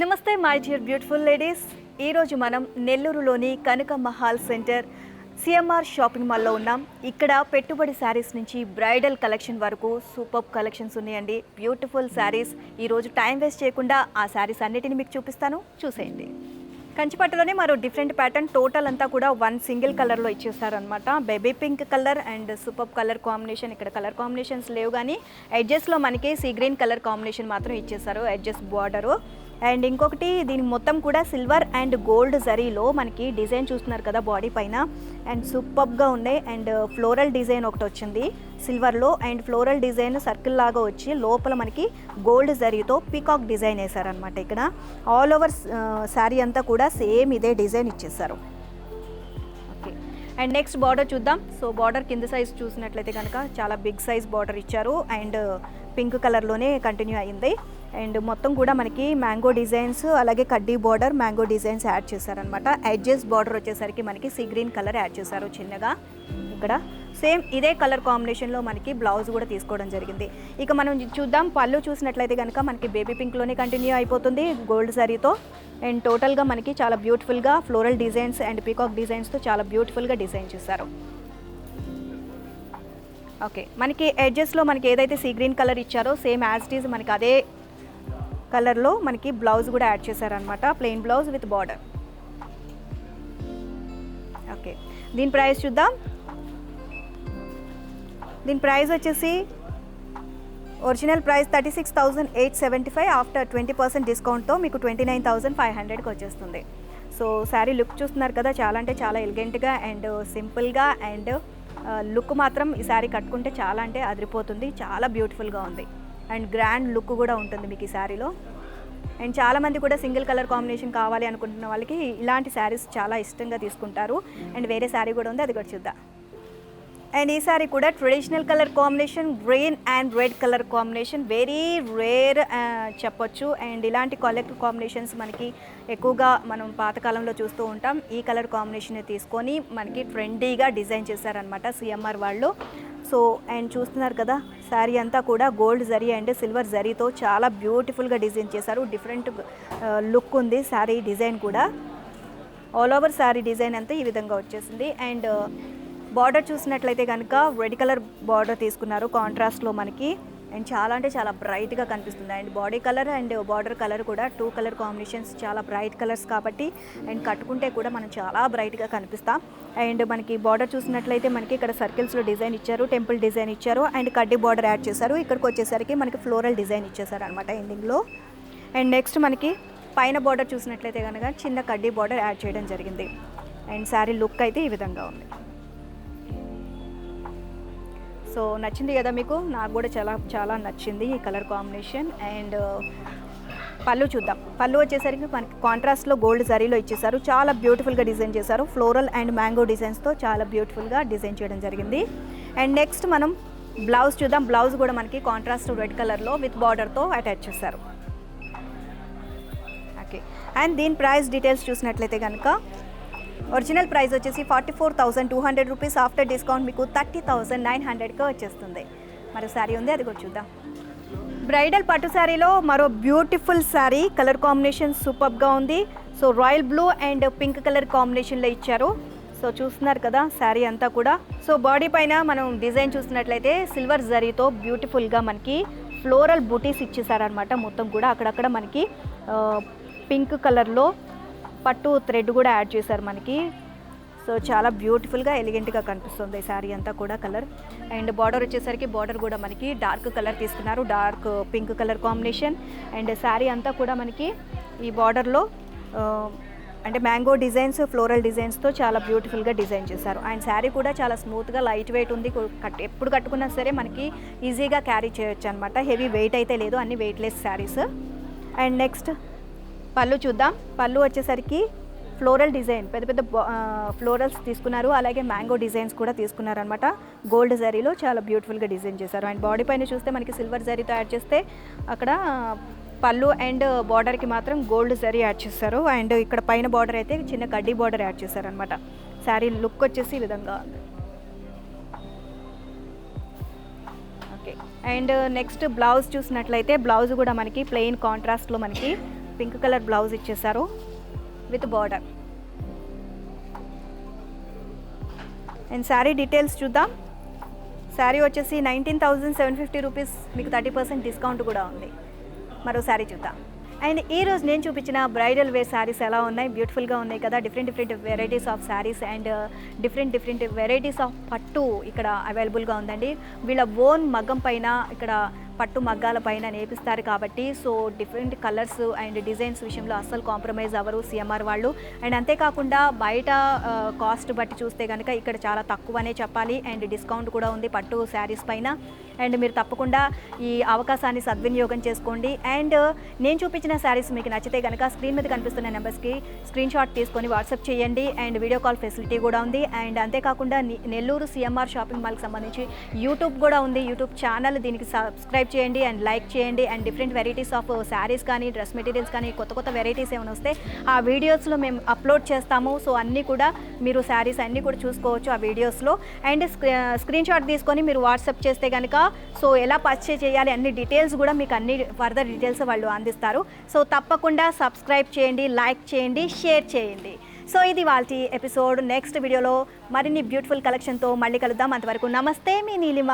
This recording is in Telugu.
నమస్తే మై డియర్ బ్యూటిఫుల్ లేడీస్ ఈరోజు మనం నెల్లూరులోని Kanaka hall centre CMR shopping మాల్లో ఉన్నాం. ఇక్కడ పెట్టుబడి శారీస్ నుంచి బ్రైడల్ కలెక్షన్ వరకు సూపర్ కలెక్షన్స్ ఉన్నాయండి. Beautiful saris. ఈరోజు టైం వేస్ట్ చేయకుండా ఆ శారీస్ అన్నిటిని మీకు చూపిస్తాను. చూసేయండి. కంచిపట్టులోనే మరో డిఫరెంట్ ప్యాటర్న్ టోటల్ అంతా కూడా వన్ సింగిల్ కలర్లో ఇచ్చేస్తారనమాట baby pink colour and super colour combination ఇక్కడ కలర్ కాంబినేషన్స్ లేవు కానీ ఎడ్జెస్లో మనకి సీ గ్రీన్ కలర్ కాంబినేషన్ మాత్రం ఇచ్చేస్తారు. ఎడ్జెస్ బార్డరు అండ్ ఇంకొకటి దీని మొత్తం కూడా సిల్వర్ అండ్ గోల్డ్ జరీలో మనకి డిజైన్ చూస్తున్నారు కదా బాడీ పైన. అండ్ సూపర్గా ఉన్నాయి. అండ్ ఫ్లోరల్ డిజైన్ ఒకటి వచ్చింది సిల్వర్లో. అండ్ ఫ్లోరల్ డిజైన్ సర్కిల్ లాగా వచ్చి లోపల మనకి గోల్డ్ జరీతో పీకాక్ డిజైన్ వేశారనమాట ఇక్కడ. ఆల్ ఓవర్ శారీ అంతా కూడా సేమ్ ఇదే డిజైన్ ఇచ్చేసారు ఓకే. అండ్ నెక్స్ట్ బార్డర్ చూద్దాం. సో బార్డర్ కింద సైజ్ చూసినట్లయితే కనుక చాలా బిగ్ సైజ్ బార్డర్ ఇచ్చారు. అండ్ పింక్ కలర్లోనే కంటిన్యూ అయింది. అండ్ మొత్తం కూడా మనకి మ్యాంగో డిజైన్స్ అలాగే కడ్డీ బార్డర్ మ్యాంగో డిజైన్స్ యాడ్ చేశారనమాట ఎడ్జెస్ బార్డర్ వచ్చేసరికి మనకి సీ గ్రీన్ కలర్ యాడ్ చేశారు చిన్నగా ఇక్కడ. సేమ్ ఇదే కలర్ కాంబినేషన్లో మనకి బ్లౌజ్ కూడా తీసుకోవడం జరిగింది. ఇక మనం చూద్దాం పళ్ళు చూసినట్లయితే కనుక మనకి బేబీ పింక్లోనే కంటిన్యూ అయిపోతుంది గోల్డ్ సారీతో అండ్ టోటల్గా మనకి చాలా బ్యూటిఫుల్గా ఫ్లోరల్ డిజైన్స్ అండ్ పీకాక్ డిజైన్స్తో చాలా బ్యూటిఫుల్గా డిజైన్ చేశారు. ఓకే మనకి ఎడ్జెస్లో మనకి ఏదైతే సీ గ్రీన్ కలర్ ఇచ్చారో సేమ్ యాజ్ ఇట్ ఈజ్ మనకి అదే కలర్లో మనకి బ్లౌజ్ కూడా యాడ్ చేశారనమాట plain blouse with border okay దీని ప్రైస్ చూద్దాం. దీని ప్రైస్ వచ్చేసి original price thirty six thousand eight seventy five after twenty percent డిస్కౌంట్తో మీకు ట్వంటీ నైన్ థౌజండ్ ఫైవ్ హండ్రెడ్కి వచ్చేస్తుంది. సో శారీ లుక్ చూస్తున్నారు కదా చాలా అంటే చాలా ఎలిగెంట్గా అండ్ సింపుల్గా అండ్ లుక్ మాత్రం ఈ శారీ కట్టుకుంటే చాలా అంటే అదిరిపోతుంది. చాలా బ్యూటిఫుల్గా ఉంది. అండ్ గ్రాండ్ లుక్ కూడా ఉంటుంది మీకు ఈ శారీలో. అండ్ చాలామంది కూడా సింగిల్ కలర్ కాంబినేషన్ కావాలి అనుకుంటున్న వాళ్ళకి ఇలాంటి శారీస్ చాలా ఇష్టంగా తీసుకుంటారు. అండ్ వేరే శారీ కూడా ఉంది అది కూడా చూద్దాం. అండ్ ఈ సారీ కూడా traditional colour combination green and red colour combination. Very rare చెప్పొచ్చు. అండ్ ఇలాంటి కలర్ కాంబినేషన్స్ మనకి ఎక్కువగా మనం పాతకాలంలో చూస్తూ ఉంటాం. ఈ కలర్ కాంబినేషన్ తీసుకొని మనకి ట్రెండీగా డిజైన్ చేశారనమాట సిఎంఆర్ వాళ్ళు. సో అండ్ చూస్తున్నారు కదా శారీ అంతా కూడా గోల్డ్ జరీ అండ్ సిల్వర్ జరీతో చాలా బ్యూటిఫుల్గా డిజైన్ చేశారు. డిఫరెంట్ లుక్ ఉంది శారీ డిజైన్ కూడా. ఆల్ ఓవర్ శారీ డిజైన్ అంతా ఈ విధంగా వచ్చేసింది. అండ్ బార్డర్ చూసినట్లయితే కనుక రెడ్ కలర్ బార్డర్ తీసుకున్నారు. కాంట్రాస్ట్లో మనకి. అండ్ చాలా అంటే చాలా బ్రైట్గా కనిపిస్తుంది. And body colour and border colour కూడా టూ కలర్ కాంబినేషన్స్ చాలా బ్రైట్ కలర్స్ కాబట్టి అండ్ కట్టుకుంటే కూడా మనం చాలా బ్రైట్గా కనిపిస్తాం. అండ్ మనకి బార్డర్ చూసినట్లయితే మనకి ఇక్కడ సర్కిల్స్లో డిజైన్ ఇచ్చారు టెంపుల్ డిజైన్ ఇచ్చారు అండ్ కడ్డీ బార్డర్ యాడ్ చేశారు. ఇక్కడికి వచ్చేసరికి మనకి ఫ్లోరల్ డిజైన్ ఇచ్చేసారు అనమాట ఎండింగ్లో అండ్ నెక్స్ట్ మనకి పైన బార్డర్ చూసినట్లయితే కనుక చిన్న కడ్డీ బార్డర్ యాడ్ చేయడం జరిగింది. అండ్ శారీ లుక్ అయితే ఈ విధంగా ఉంది. సో నచ్చింది కదా మీకు? నాకు కూడా చాలా చాలా నచ్చింది ఈ కలర్ కాంబినేషన్. అండ్ పళ్ళు చూద్దాం. పళ్ళు వచ్చేసరికి మనకి కాంట్రాస్ట్లో గోల్డ్ జరీలో ఇచ్చేసారు చాలా బ్యూటిఫుల్గా డిజైన్ చేశారు. ఫ్లోరల్ అండ్ మ్యాంగో డిజైన్స్తో చాలా బ్యూటిఫుల్గా డిజైన్ చేయడం జరిగింది. అండ్ నెక్స్ట్ మనం బ్లౌజ్ చూద్దాం. బ్లౌజ్ కూడా మనకి కాంట్రాస్ట్ రెడ్ కలర్లో విత్ బార్డర్తో అటాచ్ చేశారు. ఓకే. అండ్ దీని ప్రైస్ డీటెయిల్స్ చూసినట్లయితే కనుక ఒరిజినల్ ప్రైస్ వచ్చేసి forty four thousand two hundred rupees after discount మీకు థర్టీ థౌసండ్ నైన్ హండ్రెడ్కి వచ్చేస్తుంది. మరో శారీ ఉంది అది కూడా చూద్దాం. బ్రైడల్ పట్టు శారీలో మరో బ్యూటిఫుల్ శారీ కలర్ కాంబినేషన్ సూపర్గా ఉంది. So royal blue and pink colour కాంబినేషన్లో ఇచ్చారు. సో చూస్తున్నారు కదా శారీ అంతా కూడా. సో బాడీ పైన మనం డిజైన్ చూసినట్లయితే సిల్వర్ జరీతో బ్యూటిఫుల్గా మనకి ఫ్లోరల్ బూటీస్ ఇచ్చేసారనమాట మొత్తం కూడా అక్కడక్కడ మనకి పింక్ కలర్లో పట్టు థ్రెడ్ కూడా యాడ్ చేశారు మనకి. సో చాలా బ్యూటిఫుల్గా ఎలిగెంట్గా కనిపిస్తుంది శారీ అంతా కూడా కలర్. అండ్ బార్డర్ వచ్చేసరికి బార్డర్ కూడా మనకి డార్క్ కలర్ తీసుకున్నారు. Dark pink colour combination. And sari అంతా కూడా మనకి ఈ బార్డర్లో అంటే మ్యాంగో డిజైన్స్ ఫ్లోరల్ డిజైన్స్తో చాలా బ్యూటిఫుల్గా డిజైన్ చేశారు. అండ్ శారీ కూడా చాలా స్మూత్గా లైట్ వెయిట్ ఉంది. కట్ ఎప్పుడు కట్టుకున్నా సరే మనకి ఈజీగా క్యారీ చేయొచ్చు అనమాట హెవీ వెయిట్ అయితే లేదు అన్ని వెయిట్లెస్ శారీస్. అండ్ నెక్స్ట్ పళ్ళు చూద్దాం. పళ్ళు వచ్చేసరికి ఫ్లోరల్ డిజైన్. పెద్ద పెద్ద ఫ్లోరల్స్ తీసుకున్నారు. అలాగే మ్యాంగో డిజైన్స్ కూడా తీసుకున్నారు అనమాట గోల్డ్ జరీలో చాలా బ్యూటిఫుల్గా డిజైన్ చేశారు. అండ్ బాడీ పైన చూస్తే మనకి సిల్వర్ జరీతో యాడ్ చేస్తే అక్కడ పళ్ళు అండ్ బార్డర్కి మాత్రం గోల్డ్ జరీ యాడ్ చేస్తారు. అండ్ ఇక్కడ పైన బార్డర్ అయితే చిన్న కడ్డీ బార్డర్ యాడ్ చేశారు అనమాట శారీ లుక్ వచ్చేసి ఈ విధంగా ఉంది. ఓకే. అండ్ నెక్స్ట్ బ్లౌజ్ చూసినట్లయితే బ్లౌజ్ కూడా మనకి ప్లెయిన్ కాంట్రాస్ట్లో మనకి పింక్ కలర్ బ్లౌజ్ ఇచ్చేసారు with border. And sari details చూద్దాం. శారీ వచ్చేసి nineteen thousand seven fifty rupees మీకు థర్టీ పర్సెంట్ డిస్కౌంట్ కూడా ఉంది. మరో శారీ చూద్దాం. అండ్ ఈ రోజు నేను చూపించిన బ్రైడల్ వేర్ శారీస్ ఎలా ఉన్నాయి? బ్యూటిఫుల్గా ఉన్నాయి కదా. Different different varieties of saris and different different varieties of పట్టు ఇక్కడ అవైలబుల్గా ఉందండి. వీళ్ళ ఓన్ మగ్గం పైన ఇక్కడ పట్టు మగ్గాల పైన నేపిస్తారు కాబట్టి so different colours and designs విషయంలో అస్సలు కాంప్రమైజ్ అవ్వరు సిఎంఆర్ వాళ్ళు. అండ్ అంతేకాకుండా బయట కాస్ట్ బట్టి చూస్తే కనుక ఇక్కడ చాలా తక్కువనే చెప్పాలి. అండ్ డిస్కౌంట్ కూడా ఉంది పట్టు శారీస్ పైన. అండ్ మీరు తప్పకుండా ఈ అవకాశాన్ని సద్వినియోగం చేసుకోండి. అండ్ నేను చూపించిన శారీస్ మీకు నచ్చితే కనుక స్క్రీన్ మీద కనిపిస్తున్న నెంబర్స్కి స్క్రీన్ షాట్ తీసుకొని వాట్సాప్ చేయండి. అండ్ వీడియో కాల్ ఫెసిలిటీ కూడా ఉంది. అండ్ అంతేకాకుండా నెల్లూరు సిఎంఆర్ షాపింగ్ మాల్కి సంబంధించి యూట్యూబ్ కూడా ఉంది. యూట్యూబ్ ఛానల్ దీనికి సబ్స్క్రైబ్ చేయండి అండ్ లైక్ చేయండి and different varieties of saris కానీ డ్రెస్ మెటీరియల్స్ కానీ కొత్త కొత్త వెరైటీస్ ఏమైనా వస్తే ఆ వీడియోస్లో మేము అప్లోడ్ చేస్తాము. సో అన్నీ కూడా మీరు శారీస్ అన్నీ కూడా చూసుకోవచ్చు ఆ వీడియోస్లో. అండ్ స్క్రీన్ షాట్ తీసుకొని మీరు వాట్సాప్ చేస్తే కనుక సో ఎలా పర్చేజ్ చేయాలి అన్ని డీటెయిల్స్ కూడా మీకు అన్ని ఫర్దర్ డీటెయిల్స్ వాళ్ళు అందిస్తారు. సో తప్పకుండా సబ్స్క్రైబ్ చేయండి లైక్ చేయండి షేర్ చేయండి. సో ఇది వాళ్ళ ఎపిసోడ్. నెక్స్ట్ వీడియోలో మరిన్ని బ్యూటిఫుల్ కలెక్షన్తో మళ్ళీ కలుద్దాం. అంతవరకు నమస్తే మీ నీలిమ.